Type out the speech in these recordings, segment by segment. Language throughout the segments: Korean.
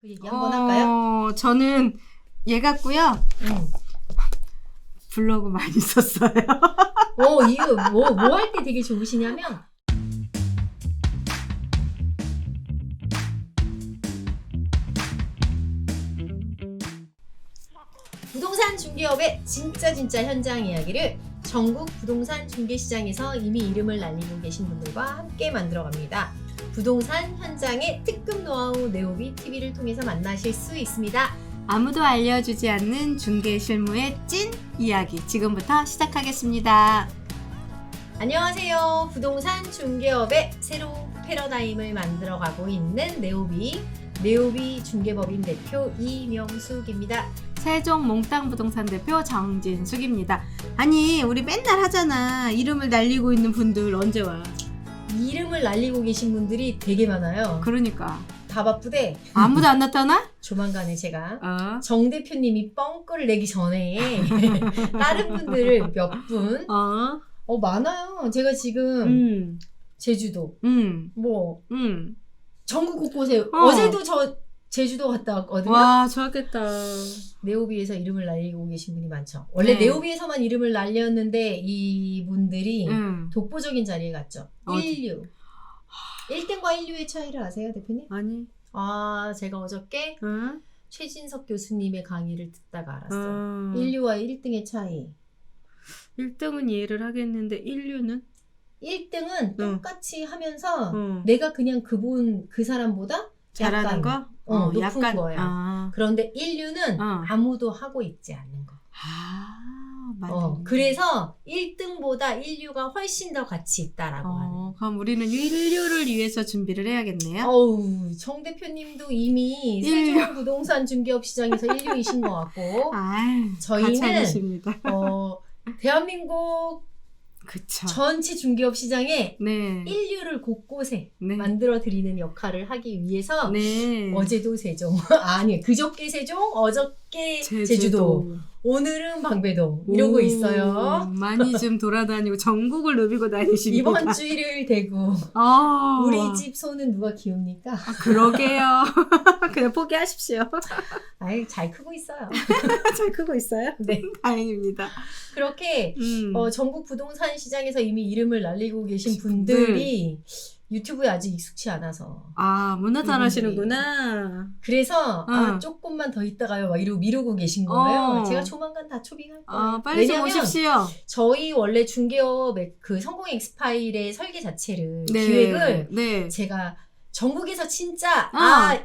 그 얘기 한번 할까요? 어, 저는 얘 같고요. 응. 블로그 많이 썼어요. 어, 이거 뭐, 뭐 할 때 되게 좋으시냐면, 부동산 중개업의 진짜 진짜 현장 이야기를 전국 부동산 중개시장에서 이미 이름을 날리고 계신 분들과 함께 만들어 갑니다. 부동산 현장의 특급 노하우 네오비 TV를 통해서 만나실 수 있습니다. 아무도 알려주지 않는 중개 실무의 찐 이야기 지금부터 시작하겠습니다. 안녕하세요. 부동산 중개업의 새로운 패러다임을 만들어가고 있는 네오비 네오비 중개법인 대표 이명숙입니다. 세종 몽땅 부동산 대표 정진숙입니다. 아니 우리 맨날 하잖아. 이름을 날리고 있는 분들 언제 와? 이름을 날리고 계신 분들이 되게 많아요. 그러니까 다 바쁘대. 아무도 안 나타나? 조만간에 제가 어. 정 대표님이 뻥크를 내기 전에 다른 분들을 몇 분, 어. 어 많아요. 제가 지금 음. 제주도, 음. 뭐 음. 전국 곳곳에 어. 어. 제도저 제주도 갔다 왔거든요. 와 좋았겠다. 네오비에서 이름을 날리고 계신 분이 많죠. 원래 네. 네오비에서만 이름을 날렸는데 이분들이 음. 독보적인 자리에 갔죠. 어디? 1류. 1등과 1류의 차이를 아세요, 대표님? 아니. 아, 제가 어저께 어? 최진석 교수님의 강의를 듣다가 알았어요. 어. 1류와 1등의 차이. 1등은 이해를 하겠는데 1류는? 1등은 응. 똑같이 하면서 어. 내가 그냥 그분 그 사람보다 잘하는 거? 어, 높은 거야. 아, 그런데 1류는 어. 아무도 하고 있지 않는 거. 아 맞네. 어, 그래서 1등보다 1류가 훨씬 더 가치 있다라고 하는. 어, 그럼 우리는 1류를 위해서 준비를 해야겠네요. 어우, 정 대표님도 이미. 세종 부동산 중개업 시장에서 1류이신 것 같고, 아, 저희는 가차이십니다. 어, 대한민국 그쵸. 전체 중개업 시장에 네. 1류를 곳곳에 네. 만들어 드리는 역할을 하기 위해서 네. 어제도 세종, 아니 그저께 세종, 어저 께 제주도, 오늘은 방배동 이러고 오, 있어요. 많이 좀 돌아다니고 전국을 누비고 다니십니다. 이번 주 일요일 대구. 아, 우리 집 소는 누가 키웁니까? 아, 그러게요. 그냥 포기하십시오. 아이 잘 크고 있어요. 잘 크고 있어요? 네. 다행입니다. 그렇게 음. 어, 전국 부동산 시장에서 이미 이름을 날리고 계신 네. 분들이 유튜브에 아직 익숙치 않아서 아, 문화 이분들이. 잘하시는구나. 그래서 응. 아 조금만 더 있다가요 막 이러고 미루고 계신 거예요. 어. 제가 조만간 다 초빙할 거예요. 아, 빨리 좀 왜냐면 오십시오. 저희 원래 중개업의 그 성공 엑스파일의 설계 자체를 네. 기획을 네. 제가 전국에서 진짜 어. 아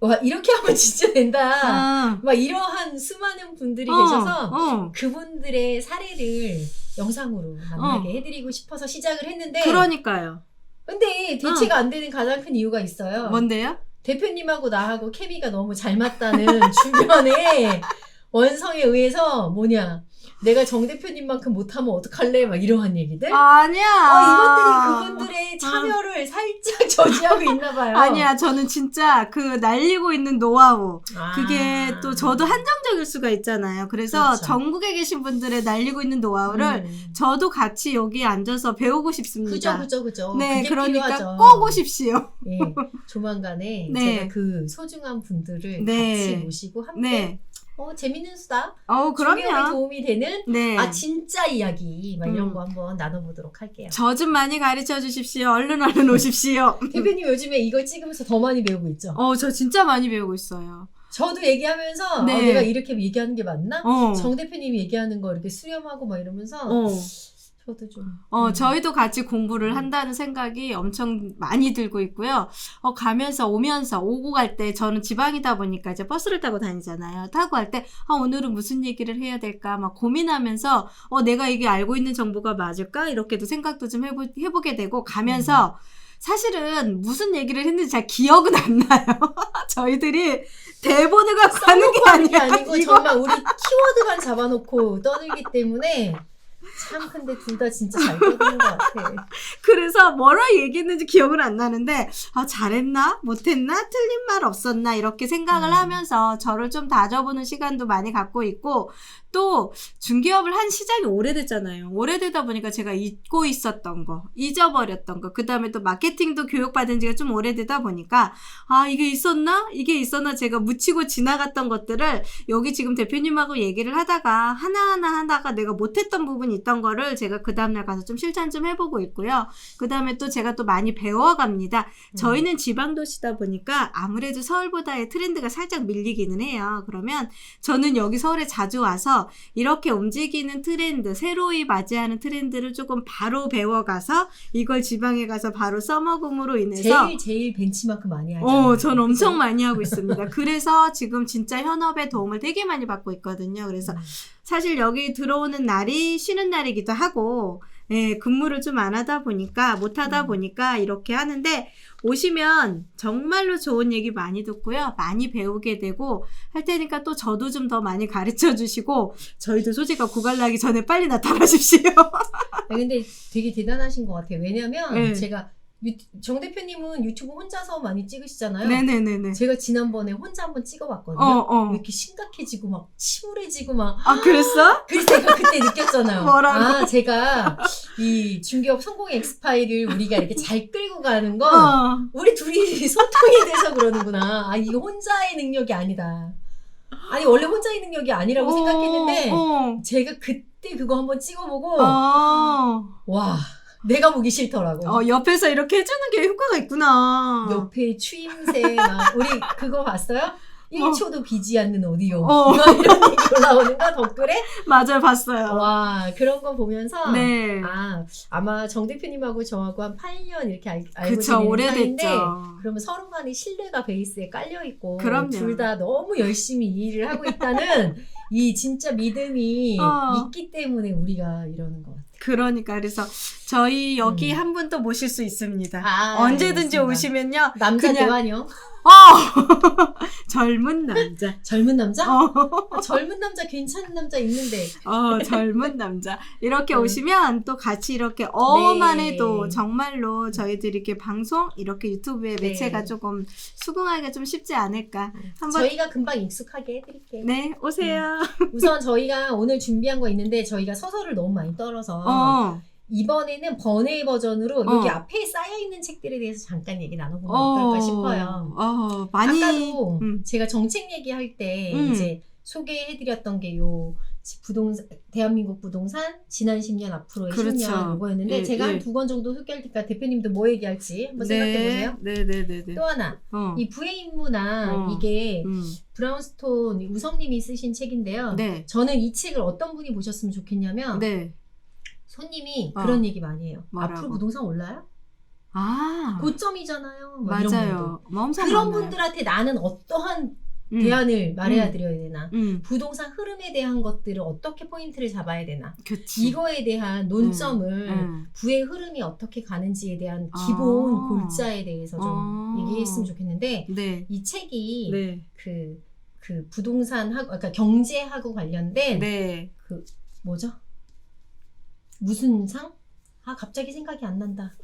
와, 이렇게 하면 진짜 된다. 아, 막 이러한 수많은 분들이 어, 계셔서 어. 그분들의 사례를 영상으로 만나게 해드리고 싶어서 시작을 했는데 그러니까요. 근데 대체가 안 되는 가장 큰 이유가 있어요. 뭔데요? 대표님하고 나하고 케미가 너무 잘 맞다는 주변의 원성에 의해서 뭐냐 내가 정 대표님만큼 못하면 어떡할래 막 이러한 얘기들 아니야. 어, 이것들이 그분들의 참여를 살짝 저지하고 있나 봐요. 아니야. 저는 진짜 그 날리고 있는 노하우. 아. 그게 또 저도 한정적일 수가 있잖아요. 그래서 그렇죠. 전국에 계신 분들의 날리고 있는 노하우를 음. 저도 같이 여기 앉아서 배우고 싶습니다. 그죠 그죠 그죠. 네, 그러니까 필요하죠. 꼭 오십시오. 예, 조만간에 네. 제가 그 소중한 분들을 네. 같이 모시고 함께 네. 어, 재밌는 수다 어, 그럼요. 도움이 되는 네. 아 진짜 이야기 막 이런 음. 거 한번 나눠보도록 할게요. 저 좀 많이 가르쳐 주십시오. 얼른 얼른 오십시오. 대표님 요즘에 이걸 찍으면서 더 많이 배우고 있죠? 어, 저 진짜 많이 배우고 있어요. 저도 얘기하면서 네. 어, 내가 이렇게 얘기하는 게 맞나? 어. 정 대표님이 얘기하는 거 이렇게 수렴하고 막 이러면서 어. 저도 좀 어, 음. 저희도 같이 공부를 음. 한다는 생각이 엄청 많이 들고 있고요. 어, 가면서 오면서 오고 갈 때 저는 지방이다 보니까 이제 버스를 타고 다니잖아요. 타고 갈 때, 아, 오늘은 무슨 얘기를 해야 될까 막 고민하면서, 어, 내가 이게 알고 있는 정보가 맞을까? 이렇게도 생각도 좀 해보, 해보게 되고 가면서 사실은 무슨 얘기를 했는지 잘 기억은 안 나요. 저희들이 대본을 갖고 하는 게 아니야. 아니고 이거 정말 우리 키워드만 잡아놓고 떠들기 때문에 참 근데 둘 다 진짜 잘 떠드는 것 같아. 그래서 뭐라 얘기했는지 기억은 안 나는데 아 잘했나 못했나 틀린 말 없었나 이렇게 생각을 음. 하면서 저를 좀 다져보는 시간도 많이 갖고 있고 또 중개업을 한 시작이 오래됐잖아요. 오래되다 보니까 제가 잊고 있었던 거, 잊어버렸던 거, 그 다음에 또 마케팅도 교육받은 지가 좀 오래되다 보니까 아 이게 있었나 이게 있었나 제가 묻히고 지나갔던 것들을 여기 지금 대표님하고 얘기를 하다가 하나하나 하다가 내가 못했던 부분이 있던 거를 제가 그 다음날 가서 좀 실천 좀 해보고 있고요. 그 다음에 또 제가 또 많이 배워갑니다. 저희는 지방도시다 보니까 아무래도 서울보다의 트렌드가 살짝 밀리기는 해요. 그러면 저는 여기 서울에 자주 와서 이렇게 움직이는 트렌드, 새로이 맞이하는 트렌드를 조금 바로 배워가서 이걸 지방에 가서 바로 써먹음으로 인해서 제일 제일 벤치마크 많이 하죠. 어, 전 엄청 많이 하고 있습니다. 그래서 지금 진짜 현업의 도움을 되게 많이 받고 있거든요. 그래서 사실 여기 들어오는 날이 쉬는 날이기도 하고, 예, 근무를 좀 안 하다 보니까, 못 하다 음. 보니까 이렇게 하는데, 오시면 정말로 좋은 얘기 많이 듣고요. 많이 배우게 되고, 할 테니까 또 저도 좀 더 많이 가르쳐 주시고, 저희도 소재가 고갈나기 전에 빨리 나타나십시오. 아, 근데 되게 대단하신 것 같아요. 왜냐면 네. 제가 유, 정 대표님은 유튜브 혼자서 많이 찍으시잖아요. 네네네네. 제가 지난번에 혼자 한번 찍어봤거든요. 어, 어. 왜 이렇게 심각해지고 막 침울해지고 막 아, 그랬어? 그래서 제가 그때 느꼈잖아요. 뭐라고? 아, 제가 이 중개업 성공 엑스파일을 우리가 이렇게 잘 끌고 가는 건 어. 우리 둘이 소통이 돼서 그러는구나. 아, 이거 혼자의 능력이 아니다. 아니, 원래 혼자의 능력이 아니라고 생각했는데, 어. 제가 그때 그거 한번 찍어보고, 어. 와, 내가 보기 싫더라고. 어, 옆에서 이렇게 해주는 게 효과가 있구나. 옆에 추임새, 막, 우리 그거 봤어요? 1초도 비지 않는 오디오. 어. 막 이런 얘기 올라오는 거 댓글에? 맞아요, 봤어요. 와, 그런 거 보면서, 네. 아, 아마 정 대표님하고 저하고 한 8년 이렇게 알, 알고 그쵸, 오래됐죠. 사이인데, 그러면 서로 간의 신뢰가 베이스에 깔려 있고 그럼요. 둘다 너무 열심히 이 일을 하고 있다는 이 진짜 믿음이 어. 있기 때문에 우리가 이러는 것 같아요. 그러니까 그래서 저희 여기 음. 한분 또 모실 수 있습니다. 아, 언제든지 알겠습니다. 오시면요. 남자 그냥- 대환영 어! 젊은 남자. 젊은 남자? 어, 아, 젊은 남자 괜찮은 남자 있는데 어, 젊은 남자. 이렇게 음. 오시면 또 같이 이렇게 어만 네. 해도 정말로 저희들이 이렇게 방송, 이렇게 유튜브의 네. 매체가 조금 수긍하기가 좀 쉽지 않을까. 한번 저희가 금방 익숙하게 해드릴게요. 네, 오세요. 우선 저희가 오늘 준비한 거 있는데 저희가 서서를 너무 많이 떨어서 어. 이번에는 번외 버전으로 어. 여기 앞에 쌓여 있는 책들에 대해서 잠깐 얘기 나눠보면 어 떨까 싶어요. 어, 많이. 아까도 음. 제가 정책 얘기할 때 음. 이제 소개해드렸던 게요 부동산 대한민국 부동산 지난 10년 앞으로의 그렇죠. 10년 이거였는데 예, 제가 예. 한두 권 정도 소개할 테니까 대표님도 뭐 얘기할지 한번 생각해 보세요. 네, 네, 네, 네. 또 하나 어. 이 부의 임무나 어. 이게 음. 브라운스톤 우성님이 쓰신 책인데요. 네. 저는 이 책을 어떤 분이 보셨으면 좋겠냐면 네. 손님이 어. 그런 얘기 많이 해요. 뭐라고? 앞으로 부동산 올라요? 아. 고점이잖아요. 막 이런 분들. 맞아요. 뭐 엄청 그런 많아요. 분들한테 나는 어떠한 음. 대안을 말해야 음. 드려야 되나? 음. 부동산 흐름에 대한 것들을 어떻게 포인트를 잡아야 되나? 그치. 이거에 대한 논점을 음. 부의 흐름이 어떻게 가는지에 대한 아. 기본 골자에 대해서 좀 아. 얘기했으면 좋겠는데 네. 이 책이 네. 그, 그 부동산 하고 그러니까 경제하고 관련된 네. 그 뭐죠? 무슨 상? 아 갑자기 생각이 안 난다.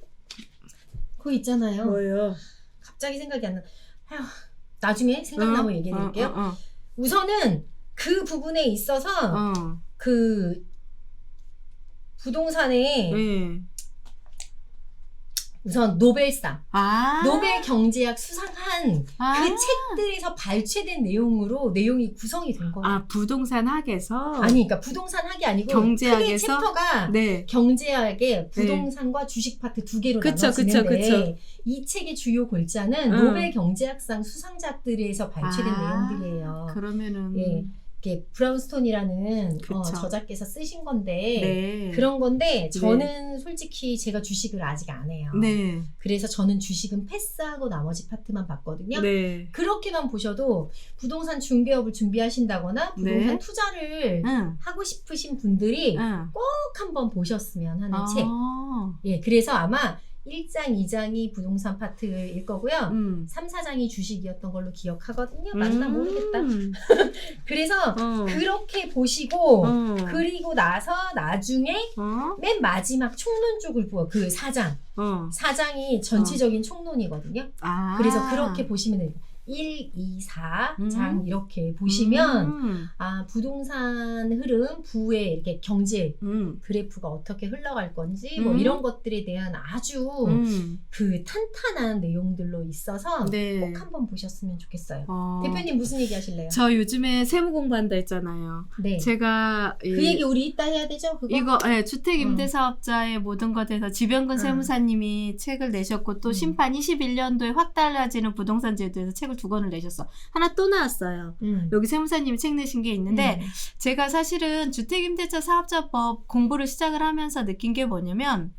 그거 있잖아요. 뭐요? 갑자기 생각이 안 나. 아휴, 나중에 생각나면 얘기해 드릴게요. 어, 어, 우선은 그 부분에 있어서 어. 어. 그 부동산에 네. 우선 노벨상, 아. 노벨 경제학 수상한 아. 그 책들에서 발췌된 내용으로 내용이 구성이 된 거예요. 아, 부동산 학에서. 아니, 그러니까 부동산 학이 아니고 경제학에서? 챕터가 네. 경제학의 부동산과 주식 파트 두 개로 그쵸, 나눠지는데 그쵸, 그쵸. 이 책의 주요 골자는 응. 노벨 경제학상 수상자들에서 발췌된 아, 내용들이에요. 그러면은. 예. 이게 브라운스톤이라는. 어, 저자께서 쓰신 건데 네. 그런 건데 저는 솔직히 제가 주식을 아직 안 해요. 네. 그래서 저는 주식은 패스하고 나머지 파트만 봤거든요. 네. 그렇게만 보셔도 부동산 중개업을 준비하신다거나 부동산 네. 투자를 응. 하고 싶으신 분들이 응. 꼭 한번 보셨으면 하는 책. 아. 예, 그래서 아마 1장, 2장이 부동산 파트일 거고요. 음. 3, 4장이 주식이었던 걸로 기억하거든요. 맞나 모르겠다. 음. 그래서 어. 그렇게 보시고 어. 그리고 나서 나중에 어? 맨 마지막 총론 쪽을 보여. 그 4장. 어. 4장이 전체적인 총론이거든요. 아. 그래서 그렇게 보시면 돼요. 1, 2, 4장 음. 이렇게 보시면 음. 아 부동산 흐름, 부의 이렇게 경제 음. 그래프가 어떻게 흘러갈 건지 뭐 음. 이런 것들에 대한 아주 음. 그 탄탄한 내용들로 있어서 네. 꼭 한번 보셨으면 좋겠어요. 어. 대표님 무슨 얘기 하실래요? 저 요즘에 세무 공부한다 했잖아요. 네. 제가 그 이- 얘기 우리 이따 해야 되죠? 그거? 이거 예, 주택 음. 임대 사업자의 모든 것에서 지병근 음. 세무사님이 책을 내셨고 또 음. 심판 21년도에 확 달라지는 부동산 제도에서 책을 두 권을 내셨어. 하나 또 나왔어요. 음. 여기 세무사님이 책 내신 게 있는데 음. 제가 사실은 주택임대차 사업자법 공부를 시작을 하면서 느낀 게 뭐냐면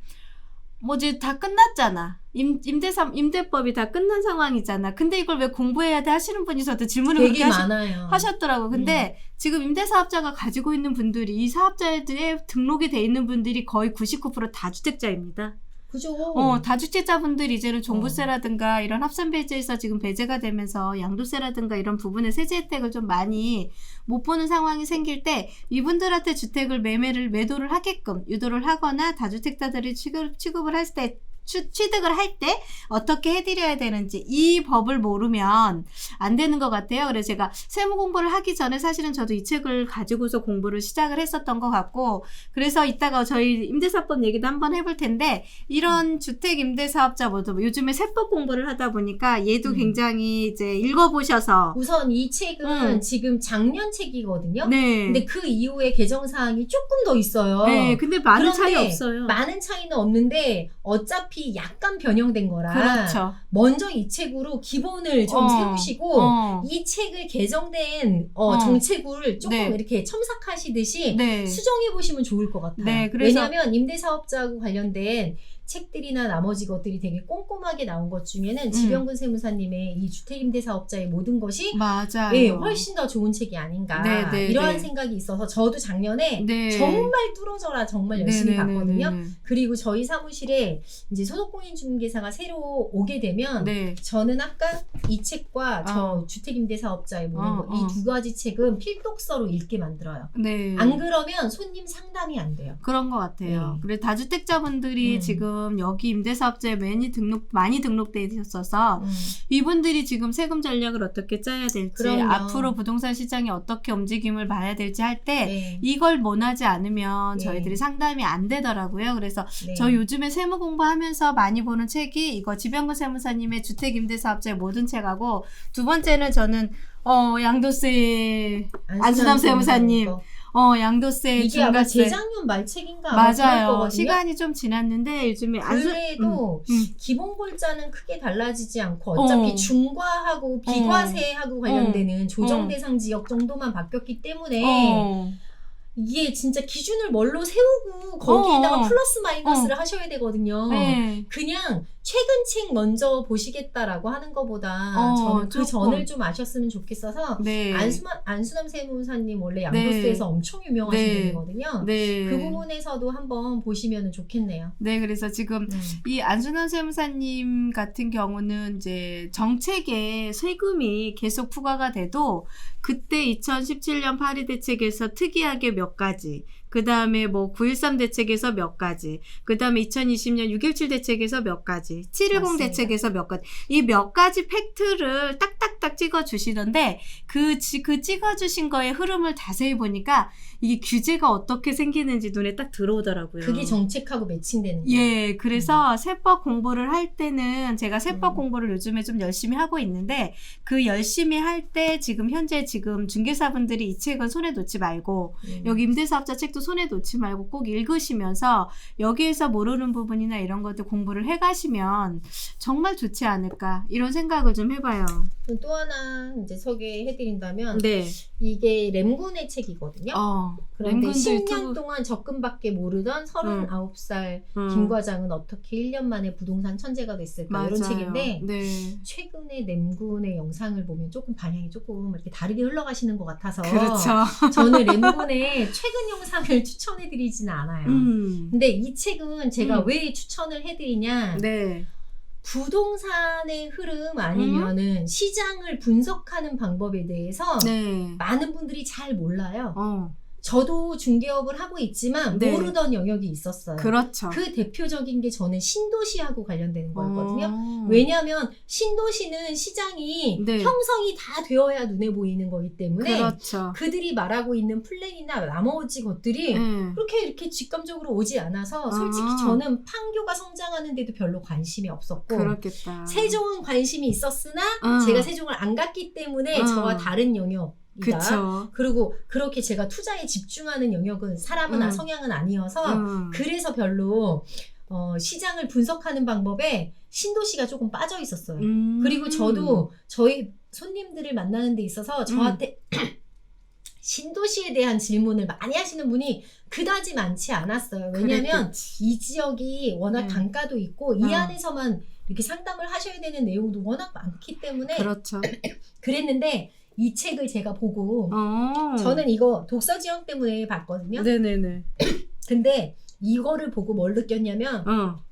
뭐 이제 다 끝났잖아. 임, 임대사, 임대법이 다 끝난 상황이잖아. 근데 이걸 왜 공부해야 돼 하시는 분이 저한테 질문을 그렇게 되게 하시, 많아요. 하셨더라고. 근데 음. 지금 임대사업자가 가지고 있는 분들이 이 사업자들의 등록이 돼 있는 분들이 거의 99%다 주택자입니다. 그죠? 어, 다주택자분들이 이제는 어. 종부세라든가 이런 합산 배제에서 지금 배제가 되면서 양도세라든가 이런 부분의 세제 혜택을 좀 많이 못 보는 상황이 생길 때 이분들한테 주택을 매매를 매도를 하게끔 유도를 하거나 다주택자들이 취급, 취급을 할 때 취득을 할 때 어떻게 해드려야 되는지 이 법을 모르면 안 되는 것 같아요. 그래서 제가 세무 공부를 하기 전에 사실은 저도 이 책을 가지고서 공부를 시작을 했었던 것 같고 그래서 이따가 저희 임대사법 얘기도 한번 해볼 텐데 이런 주택 임대사업자 모두 요즘에 세법 공부를 하다 보니까 얘도 음. 굉장히 이제 읽어보셔서 우선 이 책은 음. 지금 작년 책이거든요. 네. 근데 그 이후에 개정 사항이 조금 더 있어요. 네, 근데 많은 차이 없어요. 많은 차이는 없는데 어차피 약간 변형된 거라 그렇죠. 먼저 이 책으로 기본을 좀 어, 세우시고 어. 이 책을 개정된 어, 어. 정책을 조금 네. 이렇게 첨삭하시듯이 네. 수정해 보시면 좋을 것 같아요. 네, 왜냐하면 임대사업자하고 관련된 책들이나 나머지 것들이 되게 꼼꼼하게 나온 것 음. 중에는 지병근 세무사님의 이 주택임대 사업자의 모든 것이 맞아요. 예, 훨씬 더 좋은 책이 아닌가 네, 네, 이러한 네. 생각이 있어서 저도 작년에 네. 정말 뚫어져라 정말 열심히 네, 네, 네, 봤거든요. 네, 네. 그리고 저희 사무실에 이제 소속공인 중개사가 새로 오게 되면 네. 저는 아까 이 책과 저 주택임대 사업자의 모든 어, 것, 이 어. 두 가지 책은 필독서로 읽게 만들어요. 네. 안 그러면 손님 상담이 안 돼요. 그런 것 같아요. 네. 그래 다주택자분들이 음. 지금 지금 여기 임대사업자에 많이 등록 많이 등록돼 있어서 음. 이분들이 지금 세금 전략을 어떻게 짜야 될지 그럼요. 앞으로 부동산 시장이 어떻게 움직임을 봐야 될지 할때 네. 이걸 원하지 않으면 네. 저희들이 상담이 안 되더라고요. 그래서 네. 저 요즘에 세무 공부하면서 많이 보는 책이 이거 지병근 세무사님의 주택 임대사업자의 모든 책하고 두 번째는 저는 어 양도세 안수남 세무사님. 거. 어 양도세 이게 아마 중과세 재작년 말 책인가 아마 그럴 맞아요. 거거든요. 시간이 좀 지났는데 요즘에 안수 그래도 음, 음. 기본 골자는 크게 달라지지 않고 어차피 어. 중과하고 비과세하고 관련되는 조정 어. 대상 지역 정도만 바뀌었기 때문에 어. 이게 진짜 기준을 뭘로 세우고 거기에다가 어. 플러스 마이너스를 하셔야 되거든요. 네. 그냥 최근 책 먼저 보시겠다라고 하는 것보다 어, 저는 그 조금. 전을 좀 아셨으면 좋겠어서 네. 안수만, 안수남 세무사님 원래 양도세에서 엄청 유명하신 네. 분이거든요. 네. 그 부분에서도 한번 보시면 좋겠네요. 네, 그래서 지금 음. 이 안순환 세무사님 같은 경우는 이제 정책에 세금이 계속 부과가 돼도 그때 2017년 파리 대책에서 특이하게 몇 가지, 그 다음에 뭐 9.13 대책에서 몇 가지, 그 다음에 2020년 6.17 대책에서 몇 가지, 7.10 맞습니다. 대책에서 몇 가지, 이 몇 가지 팩트를 딱딱딱 찍어주시던데 그, 지- 그 찍어주신 거의 흐름을 자세히 보니까 이게 규제가 어떻게 생기는지 눈에 딱 들어오더라고요. 그게 정책하고 매칭되는 거예요. 예, 그래서 세법 공부를 할 때는 제가 세법 음. 공부를 요즘에 좀 열심히 하고 있는데 그 열심히 할 때 지금 현재 지금 중개사분들이 이 책은 손에 놓지 말고 음. 여기 임대사업자 책도 손에 놓지 말고 꼭 읽으시면서 여기에서 모르는 부분이나 이런 것들 공부를 해가시면 정말 좋지 않을까 이런 생각을 좀 해봐요. 또 하나 이제 소개해드린다면 네. 이게 램군의 책이거든요. 어. 그런데 램군들 10년 투- 동안 적금밖에 모르던 39살 음. 김 과장은 어떻게 1년 만에 부동산 천재가 됐을까 이런 맞아요. 책인데 네. 최근에 램군의 영상을 보면 조금 방향이 조금 이렇게 다르게 흘러가시는 것 같아서 그렇죠. 저는 램군의 최근 영상 을 부동산을 추천해드리지는 않아요. 음. 근데 이 책은 제가 음. 왜 추천을 해드리냐? 네. 부동산의 흐름 아니면은 시장을 분석하는 방법에 대해서 네. 많은 분들이 잘 몰라요. 어. 저도 중개업을 하고 있지만 네. 모르던 영역이 있었어요. 그렇죠. 그 대표적인 게 저는 신도시하고 관련되는 거였거든요. 어. 왜냐하면 신도시는 시장이 네. 형성이 다 되어야 눈에 보이는 거기 때문에 그렇죠. 그들이 말하고 있는 플랜이나 나머지 것들이 네. 그렇게 이렇게 직감적으로 오지 않아서 솔직히 아. 저는 판교가 성장하는데도 별로 관심이 없었고 그렇겠다. 세종은 관심이 있었으나 어. 제가 세종을 안 갔기 때문에 어. 저와 다른 영역이다. 그쵸. 그리고 그렇게 제가 투자에 집중하는 영역은 사람은 음. 성향은 아니어서 음. 그래서 별로 어, 시장을 분석하는 방법에 신도시가 조금 빠져 있었어요. 음. 그리고 저도 저희 손님들을 만나는 데 있어서 저한테 신도시에 대한 질문을 많이 하시는 분이 그다지 많지 않았어요. 왜냐하면 그랬겠지. 이 지역이 워낙 네. 단가도 있고 이 어. 안에서만 이렇게 상담을 하셔야 되는 내용도 워낙 많기 때문에 그렇죠. 그랬는데 이 책을 제가 보고 어. 저는 이거 독서 지형 때문에 봤거든요. 네네네. 근데 이거를 보고 뭘 느꼈냐면 어.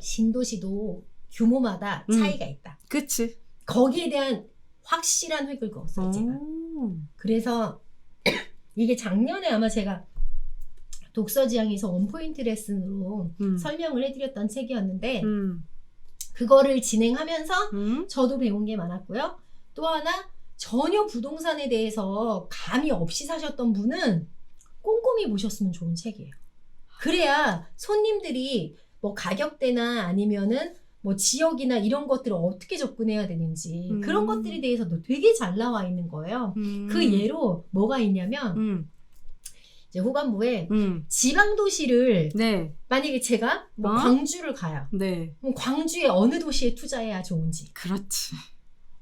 신도시도 규모마다 음. 차이가 있다. 그치. 거기에 대한 확실한 획을 그었어요, 제가. 오. 그래서 이게 작년에 아마 제가 독서 지향에서 원포인트 레슨으로 음. 설명을 해드렸던 책이었는데 음. 그거를 진행하면서 음. 저도 배운 게 많았고요. 또 하나 전혀 부동산에 대해서 감이 없이 사셨던 분은 꼼꼼히 보셨으면 좋은 책이에요. 그래야 손님들이 뭐 가격대나 아니면은 뭐 지역이나 이런 것들을 어떻게 접근해야 되는지 음. 그런 것들에 대해서도 되게 잘 나와 있는 거예요. 음. 그 예로 뭐가 있냐면 음. 이제 후반부에 음. 지방 도시를 네. 만약에 제가 뭐 어? 광주를 가요. 네. 그럼 광주의 어느 도시에 투자해야 좋은지. 그렇지.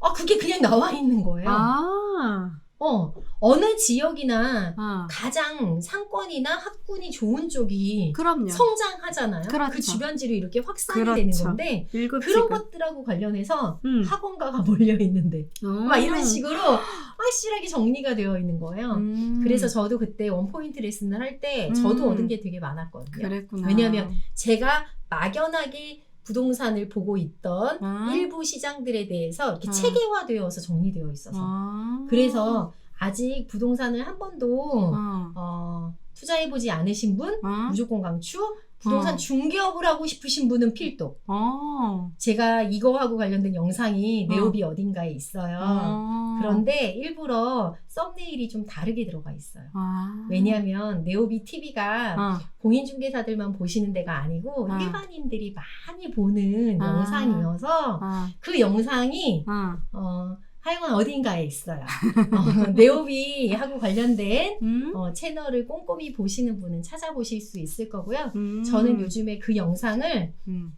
아 그게 그냥 나와 있는 거예요. 아. 어 어느 지역이나 아. 가장 상권이나 학군이 좋은 쪽이 그럼요. 성장하잖아요. 그렇죠. 그 주변지로 이렇게 확산이 그렇죠. 되는 건데 일급 그런. 것들하고 관련해서 음. 학원가가 몰려 있는데 어. 막 이런 식으로 확실하게 정리가 되어 있는 거예요. 음. 그래서 저도 그때 원포인트 레슨을 할 때 저도 음. 얻은 게 되게 많았거든요. 그랬구나. 왜냐하면 제가 막연하게 부동산을 보고 있던 아. 일부 시장들에 대해서 이렇게 아. 체계화되어서 정리되어 있어서 아. 그래서 아직 부동산을 한 번도 어. 어, 투자해보지 않으신 분 어. 무조건 강추 부동산 어. 중개업을 하고 싶으신 분은 필독 어. 제가 이거하고 관련된 영상이 어. 네오비 어 딘가에 있어요 어. 그런데 일부러 썸네일이 좀 다르게 들어가 있어요 아. 왜냐하면 네오비 TV가 어. 공인중개사들만 보시는 데가 아니고 아. 일반인들이 많이 보는 아. 영상이어서 아. 그 영상이 아. 어, 하여간 어딘가에 있어요. 어, 네오비하고 관련된 음. 어, 채널을 꼼꼼히 보시는 분은 찾아보실 수 있을 거고요. 음. 저는 요즘에 그 영상을 음.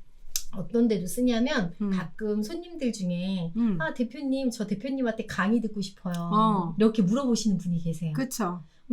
어떤 데도 쓰냐면 음. 가끔 손님들 중에 음. 아 대표님 저 대표님한테 강의 듣고 싶어요. 어. 이렇게 물어보시는 분이 계세요. 그럼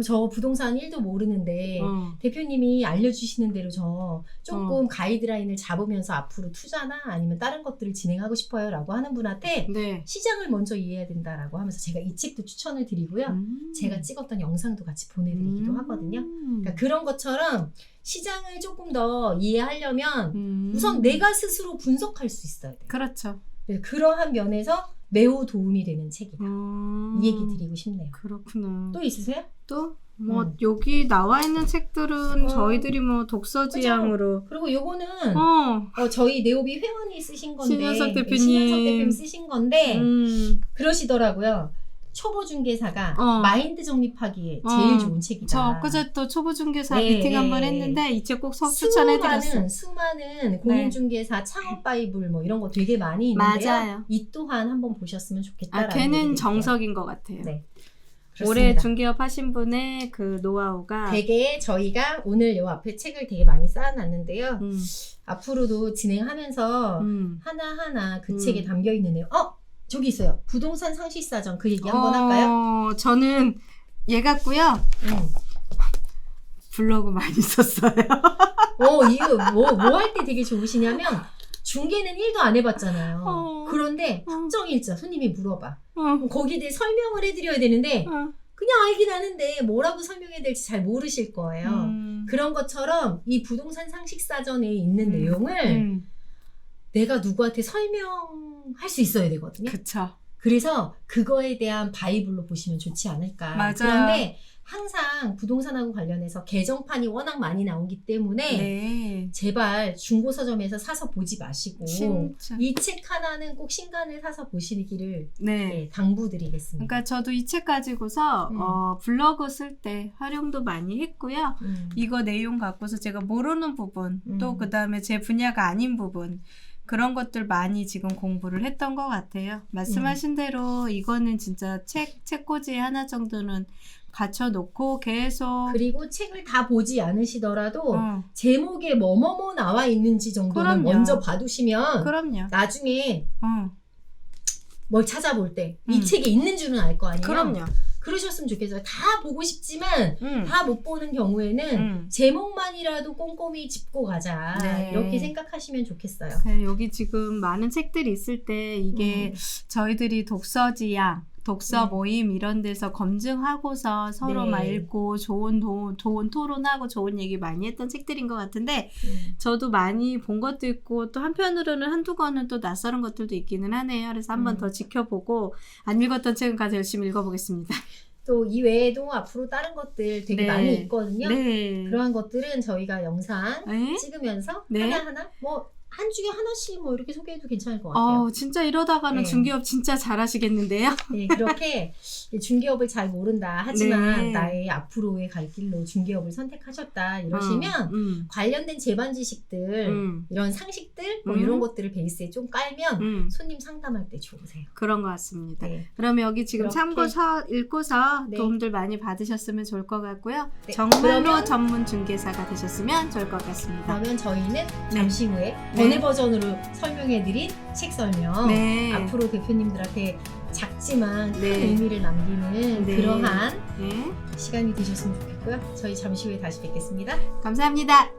저 부동산 1도 모르는데 어. 대표님이 알려주시는 대로 저 조금 가이드라인을 잡으면서 앞으로 투자나 아니면 다른 것들을 진행하고 싶어요 라고 하는 분한테 네. 시장을 먼저 이해해야 된다라고 하면서 제가 이 책도 추천을 드리고요. 음. 제가 찍었던 영상도 같이 보내드리기도 음. 하거든요. 그러니까 그런 것처럼 시장을 조금 더 이해하려면 음. 우선 내가 스스로 분석할 수 있어야 돼요. 그렇죠. 그래서 그러한 면에서 매우 도움이 되는 책이다. 음. 이 얘기 드리고 싶네요. 그렇구나. 또 있으세요? 또? 뭐 음. 여기 나와 있는 책들은 어. 저희들이 뭐 독서 그죠? 지향으로 그리고 요거는 어. 어, 저희 네오비 회원이 쓰신 건데 신현석 대표님. 신현석 대표님 쓰신 건데 음. 그러시더라고요. 초보 중개사가 어. 마인드 정립하기에 어. 제일 좋은 책이다. 저 엊그제 또 초보 중개사 네, 미팅 네, 한번 네. 했는데 이 책 꼭 추천해 드렸어요. 네. 수많은 수많은 공인 중개사 창업 바이블 뭐 이런 거 되게 많이 있는데요. 맞아요. 이 또한 한번 보셨으면 아, 좋겠다라는 걔는 얘기를 정석인 것 같아요. 네. 올해 그렇습니다. 중개업 하신 분의 그 노하우가 되게 저희가 오늘 요 앞에 책을 되게 많이 쌓아놨는데요. 음, 앞으로도 진행하면서 음. 하나하나 그 음. 책에 담겨 있는 내용. 어 저기 있어요. 부동산 상시사전 그 얘기 한번 할까요? 어, 저는 얘 같고요. 응. 블로그 많이 썼어요. 어 이거 뭐 뭐 할 때 되게 좋으시냐면 중개는 1도 안 해봤잖아요. 어. 그런데 어. 확정일자 손님이 물어봐. 어, 그럼 거기에 대해 설명을 해드려야 되는데 어. 그냥 알긴 아는데 뭐라고 설명해야 될지 잘 모르실 거예요. 음. 그런 것처럼 이 부동산 상식 사전에 있는 음. 내용을 음. 내가 누구한테 설명 할 수 있어야 되거든요. 그쵸. 그래서 그거에 대한 바이블로 보시면 좋지 않을까. 맞아요. 그런데 항상 부동산하고 관련해서 개정판이 워낙 많이 나오기 때문에 네. 제발 중고 서점에서 사서 보지 마시고. 이 책 하나는 꼭 신간을 사서 보시기를 네. 네, 당부드리겠습니다. 그러니까 저도 이 책 가지고서 음. 어, 블로그 쓸 때 활용도 많이 했고요. 음. 이거 내용 갖고서 제가 모르는 부분, 음. 또그 다음에 제 분야가 아닌 부분, 그런 것들 많이 지금 공부를 했던 것 같아요. 말씀하신 대로 이거는 진짜 책, 책꽂이 하나 정도는 갖춰놓고 계속. 그리고 책을 다 보지 않으시더라도 어, 제목에 뭐뭐뭐 나와 있는지 정도는 그럼요. 먼저 봐두시면 그럼요. 나중에 어, 뭘 찾아볼 때이 음. 책에 있는 줄은 알 거 아니에요. 그럼요. 그러셨으면 좋겠어요. 다 보고 싶지만 음. 다 못 보는 경우에는 음. 제목만이라도 꼼꼼히 짚고 가자. 네. 이렇게 생각하시면 좋겠어요. 네, 여기 지금 많은 책들이 있을 때 이게 음. 저희들이 독서지향, 독서 네. 모임 이런 데서 검증하고서 서로 네. 막 읽고 좋은 도, 좋은 토론하고 좋은 얘기 많이 했던 책들인 것 같은데 음. 저도 많이 본 것도 있고 또 한편으로는 한두 권은 또 낯설은 것들도 있기는 하네요. 그래서 한번 음. 더 지켜보고 안 읽었던 책은 가서 열심히 읽어보겠습니다. 또 이 외에도 앞으로 다른 것들 되게 네. 많이 있거든요. 네. 그러한 것들은 저희가 영상 네? 찍으면서 네. 하나하나 뭐 한 주에 하나씩 뭐 이렇게 소개해도 괜찮을 것 같아요. 어, 진짜 이러다가는 네. 중개업 진짜 잘하시겠는데요? 네, 그렇게 중개업을 잘 모른다. 하지만 네. 나의 앞으로의 갈 길로 중개업을 선택하셨다. 이러시면 음, 음, 관련된 제반 지식들, 음, 이런 상식들, 뭐 음. 이런 것들을 베이스에 좀 깔면 음. 손님 상담할 때 좋으세요. 그런 것 같습니다. 네. 그러면 여기 지금. 참고서 읽고서 네. 도움들 많이 받으셨으면 좋을 것 같고요. 네, 정말로 그러면- 전문 중개사가 되셨으면 좋을 것 같습니다. 그러면 저희는 잠시 후에 네. 번외 버전으로 설명해드린 책 설명 네. 앞으로 대표님들한테 작지만 큰 네. 의미를 남기는 네. 그러한 네. 시간이 되셨으면 좋겠고요. 저희 잠시 후에 다시 뵙겠습니다. 감사합니다.